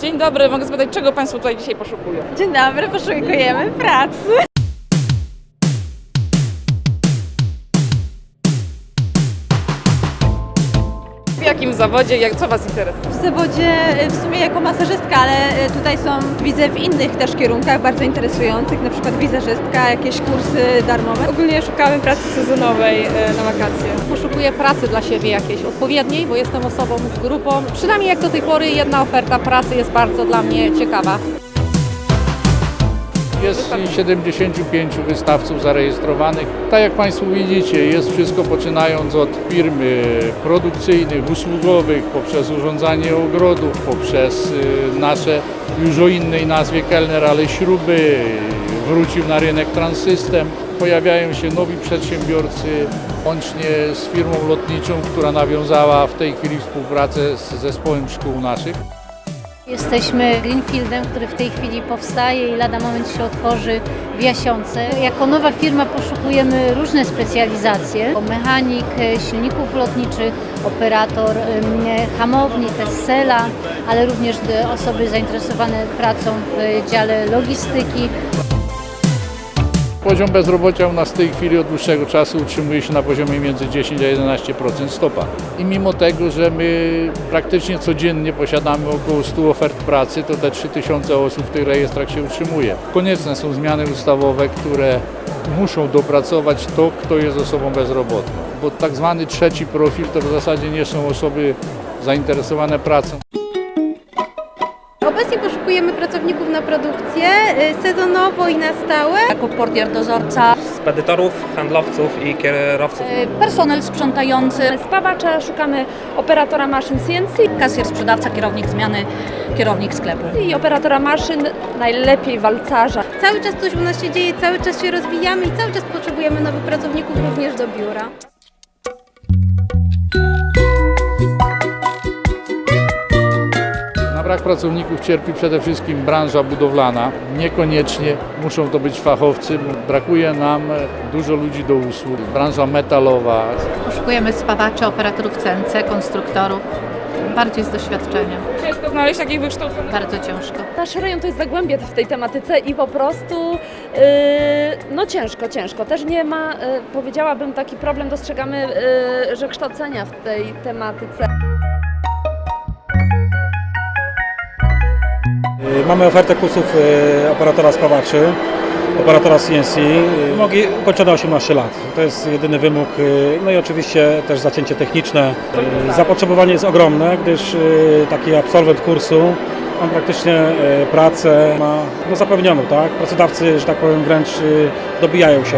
Dzień dobry, mogę zapytać, czego Państwo tutaj dzisiaj poszukują? Dzień dobry, poszukujemy pracy. Jakim zawodzie, jak, co Was interesuje? W zawodzie y, w sumie jako masażystka, ale y, tutaj są, widzę w innych też kierunkach bardzo interesujących, na przykład wizerzystka, jakieś kursy darmowe. Ogólnie szukamy pracy sezonowej e, na wakacje. Poszukuję pracy dla siebie jakiejś odpowiedniej, bo jestem osobą z grupą. Przynajmniej jak do tej pory jedna oferta pracy jest bardzo dla mnie ciekawa. Jest 75 wystawców zarejestrowanych. Tak jak Państwo widzicie, jest wszystko poczynając od firm y, produkcyjnych, usługowych, poprzez urządzanie ogrodów, poprzez y, nasze już o innej nazwie kelner, ale śruby. Wrócił na rynek Transsystem. Pojawiają się nowi przedsiębiorcy, łącznie z firmą lotniczą, która nawiązała w tej chwili współpracę z zespołem szkół naszych. Jesteśmy Greenfieldem, który w tej chwili powstaje i lada moment się otworzy w Jasiące. Jako nowa firma poszukujemy różne specjalizacje. Mechanik e, silników lotniczych, operator em, hamowni, Tessela, ale również e, osoby zainteresowane pracą w dziale logistyki. Poziom bezrobocia u nas w tej chwili od dłuższego czasu utrzymuje się na poziomie między 10 a 11% stopa. I mimo tego, że my praktycznie codziennie posiadamy około 100 ofert pracy, to te 3000 osób w tych rejestrach się utrzymuje. Konieczne są zmiany ustawowe, które muszą dopracować to, kto jest osobą bezrobotną. Bo tak zwany trzeci profil to w zasadzie nie są osoby zainteresowane pracą. Obecnie poszukujemy pracowników na produkcję y, sezonowo i na stałe. jako portier dozorca, spedytorów, handlowców i kierowców. e, personel sprzątający, Spawacza, szukamy operatora maszyn CNC kasjer, sprzedawca, kierownik zmiany, kierownik sklepu. i operatora maszyn, najlepiej walcarza. Cały czas coś u nas się dzieje, cały czas się rozwijamy i cały czas potrzebujemy nowych pracowników również do biura. Brak pracowników cierpi przede wszystkim branża budowlana. Niekoniecznie muszą to być fachowcy. Brakuje nam dużo ludzi do usług. Branża metalowa, Poszukujemy spawaczy, operatorów CNC, konstruktorów, bardziej z doświadczeniem. Ciężko znaleźć takich wykształconych. Bardzo ciężko. Nasz rejon to jest zagłębie w tej tematyce i po prostu yy, no ciężko, ciężko. Też nie ma, yy, powiedziałabym, taki problem dostrzegamy, yy, że kształcenia w tej tematyce. Mamy ofertę kursów y, operatora spawaczy, operatora CNC. y, Wymogi ukończone 18 lat. To jest jedyny wymóg. y, No i oczywiście też zacięcie techniczne. Y, Zapotrzebowanie jest ogromne, gdyż y, taki absolwent kursu on praktycznie y, pracę ma no, zapewnioną. Tak? Pracodawcy, że tak powiem, wręcz y, dobijają się.